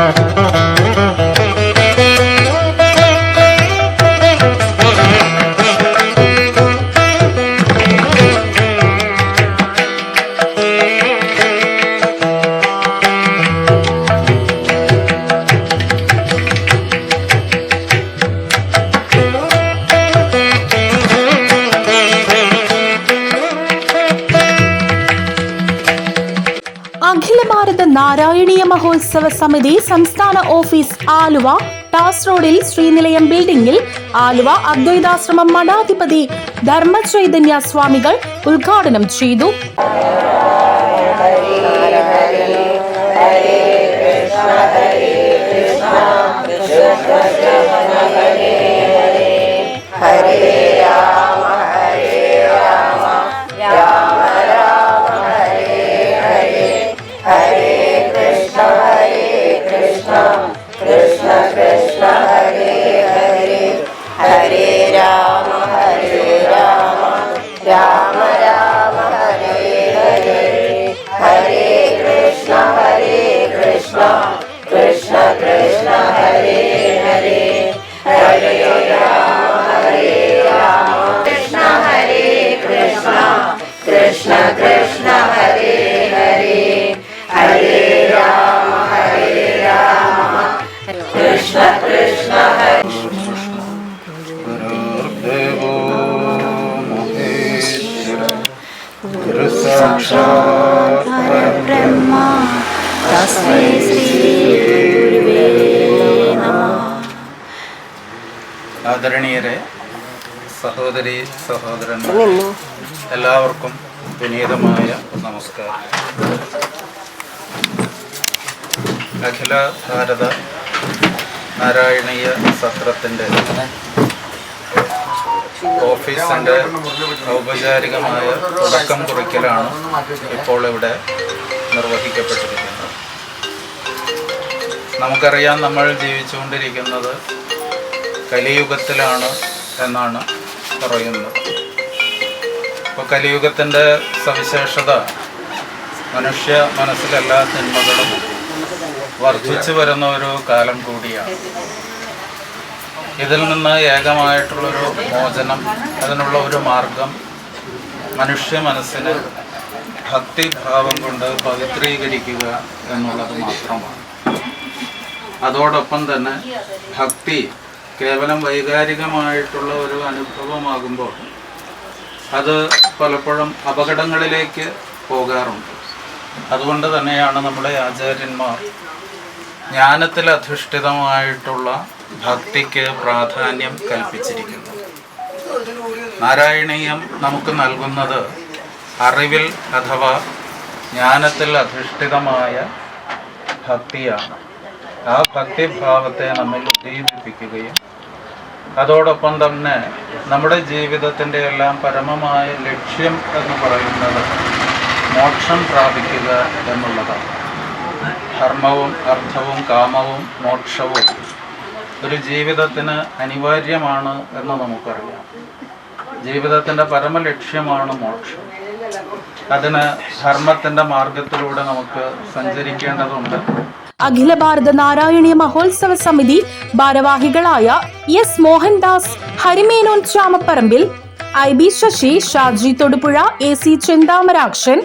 അഖില ഭാരത മഹോത്സവ സമിതി സംസ്ഥാന ഓഫീസ് ആലുവ ടാസ് റോഡിൽ ശ്രീനിലയം ബിൽഡിംഗിൽ ആലുവ അദ്വൈതാശ്രമം മഠാധിപതി ധർമ്മചൈതന്യ സ്വാമികൾ ഉദ്ഘാടനം ചെയ്തു. Krishna സാക്ഷാത് പരബ്രഹ്മ തസ്മൈ ശ്രീ ആദരണീയരെ സഹോദരി സഹോദരന്മാർ എല്ലാവർക്കും വിനീതമായ നമസ്കാരം. അഖില ഭാരത നാരായണീയ സത്രത്തിന്റെ ഓഫീസിന്റെ ഔപചാരികമായ തുടക്കം കുറിക്കലാണ് ഇപ്പോൾ ഇവിടെ നിർവഹിക്കപ്പെട്ടിരിക്കുന്നത്. നമുക്കറിയാം നമ്മൾ ജീവിച്ചുകൊണ്ടിരിക്കുന്നത് കലിയുഗത്തിലാണ് എന്നാണ് പറയുന്നത്. അപ്പോൾ കലിയുഗത്തിന്റെ സവിശേഷത മനുഷ്യ മനസ്സിലെല്ലാ തിന്മകളും വർദ്ധിച്ചു വരുന്ന ഒരു കാലം കൂടിയാണ്. ഇതിൽ നിന്ന് ഏകമായിട്ടുള്ളൊരു മോചനം അതിനുള്ള ഒരു മാർഗം മനുഷ്യ മനസ്സിന് ഭക്തിഭാവം കൊണ്ട് പവിത്രീകരിക്കുക എന്നുള്ളത് മാത്രമാണ്. അതോടൊപ്പം തന്നെ ഭക്തി കേവലം വൈകാരികമായിട്ടുള്ള ഒരു അനുഭവമാകുമ്പോൾ അത് പലപ്പോഴും അപകടങ്ങളിലേക്ക് പോകാറുണ്ട്. അതുകൊണ്ട് തന്നെയാണ് നമ്മുടെ ആചാര്യന്മാർ ജ്ഞാനത്തിൽ അധിഷ്ഠിതമായിട്ടുള്ള ഭക്തിക്ക് പ്രാധാന്യം കൽപ്പിച്ചിരിക്കുന്നു. നാരായണീയം നമുക്ക് നൽകുന്നത് അറിവിൽ അഥവാ ജ്ഞാനത്തിൽ അധിഷ്ഠിതമായ ഭക്തിയാണ്. ആ ഭക്തിഭാവത്തെ നമ്മിൽ ഉദ്ദീപിപ്പിക്കുകയും അതോടൊപ്പം തന്നെ നമ്മുടെ ജീവിതത്തിന്റെ എല്ലാം പരമമായ ലക്ഷ്യം എന്ന് പറയുന്നത് മോക്ഷം പ്രാപിക്കുക എന്നുള്ളതാണ്. ധർമ്മവും അർത്ഥവും കാമവും മോക്ഷവും ഒരു ജീവിതത്തിന് അനിവാര്യമാണ് എന്ന് നമുക്കറിയാം. ജീവിതത്തിന്റെ പരമലക്ഷ്യമാണ് മോക്ഷം. അതിന് ധർമ്മത്തിന്റെ മാർഗത്തിലൂടെ നമുക്ക് സഞ്ചരിക്കേണ്ടതുണ്ട്. അഖില ഭാരത നാരായണീയ മഹോത്സവ സമിതി ഭാരവാഹികളായ S Mohandas Harimenon Chamapparambil I B Sasi Shaji Thodupuzha A C Chenthamarakshan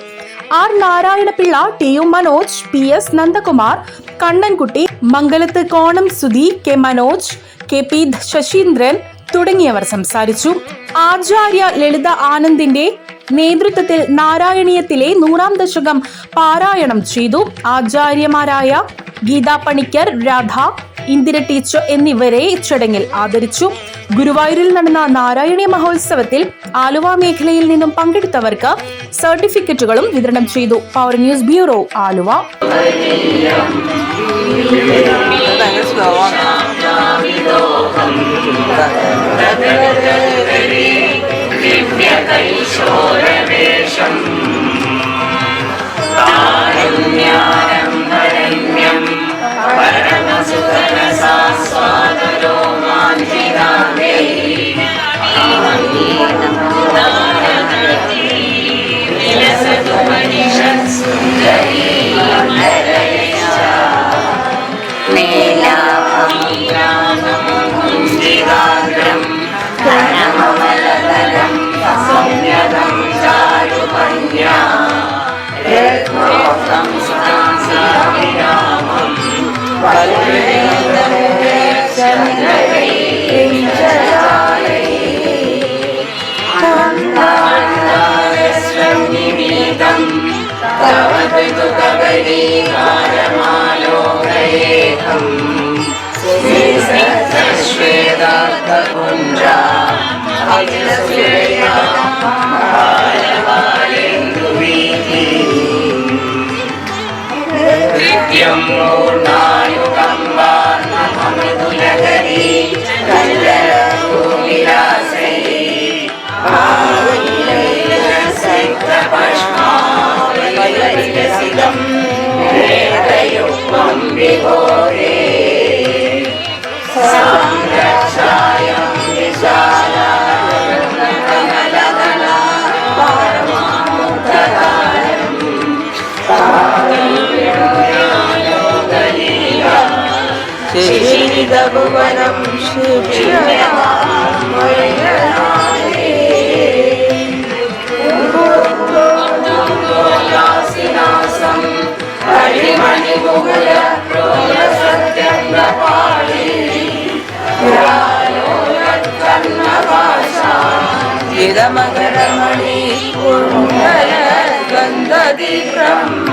R Narayanapillai T U Manoj P S Nandakumar Kannankutty Mangalath Konam Sudhi K Manoj K P Sasindran തുടങ്ങിയവർ സംസാരിച്ചു. ആചാര്യ ലളിത ആനന്ദിന്റെ നേതൃത്വത്തിൽ നാരായണീയത്തിലെ നൂറാം ദശകം പാരായണം ചെയ്തു. ആചാര്യമാരായ ഗീതാ പണിക്കർ രാധ ഇന്ദിര ടീച്ചർ എന്നിവരെ ചടങ്ങിൽ ആദരിച്ചു. ഗുരുവായൂരിൽ നടന്ന നാരായണീയ മഹോത്സവത്തിൽ ആലുവ മേഖലയിൽ നിന്നും പങ്കെടുത്തവർക്ക് സർട്ടിഫിക്കറ്റുകളും വിതരണം ചെയ്തു. Power news bureau Aluva. Seven, eight, నిత్యం పూర్ణాయుగం వామృతులగరీ విలాసై విభోరే श्रीलभुवनं शिक्षया मय राशं हरिमणिमुगलसत्यप्रपाणि पुरायोवासा इदमकरमणि गुरुकर गन्धदीप्रम्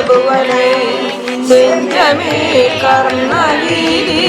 பிரபுவனை செஞ்சமே கர்ணலீலி